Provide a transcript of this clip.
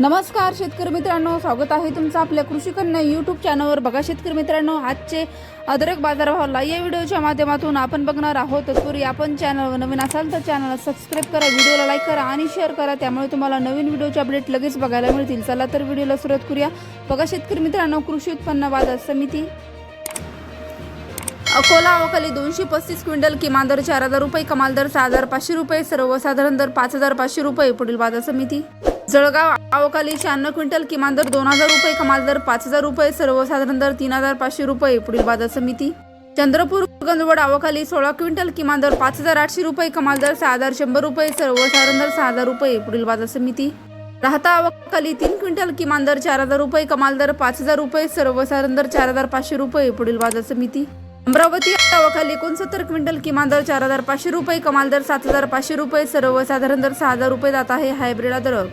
नमस्कार शेतकरी मित्रांनो. स्वागत आहे तुमचं आपल्या कृषी कन्या यूट्यूब चॅनलवर बघा शेतकरी मित्रांनो आजचे अदरक बाजारभावाला या व्हिडिओच्या माध्यमातून आपण बघणार आहोत. तत्पूर्वी आपण चॅनलवर नवीन असाल तर चॅनलला सबस्क्राईब करा व्हिडिओला लाईक करा आणि शेअर करा. त्यामुळे तुम्हाला नवीन व्हिडिओचे अपडेट लगेच बघायला मिळतील. चला तर व्हिडिओला सुरुवात करूया. बघा शेतकरी मित्रांनो कृषी उत्पन्न बाजार समिती. अकोला अवकाली दोनशे पस्तीस क्विंटल किमान दर चार हजार रुपये कमाल दर सहा हजार पाचशे रुपये सर्वसाधारण दर पाच हजार पाचशे रुपये पुढील बाजार समिती. जळगाव अवकाली शहाण्णव क्विंटल किमान दर दोन हजार रुपये कमाल दर पाच हजार रुपये सर्वसाधारण दर तीन हजार पाचशे रुपये पुढील बाजार समिती. चंद्रपूर गंजवड अवकाली सोळा क्विंटल किमान दर पाच हजार आठशे रुपये कमाल दर सहा हजार शंभर रुपये सर्वसाधारण दर सहा हजार रुपये पुढील बाजार समिती. राहता अवकाली तीन क्विंटल किमान दर चार हजार रुपये कमाल दर पाच हजार रुपये सर्वसाधारण दर चार हजार पाचशे रुपये पुढील बाजार समिती. अमरावती अवकाली एकोणसत्तर क्विंटल किमान दर चार हजार पाचशे रुपये कमाल दर सात हजार पाचशे रुपये सर्वसाधारण दर सहा हजार रुपये जात आहे हायब्रिडा दर.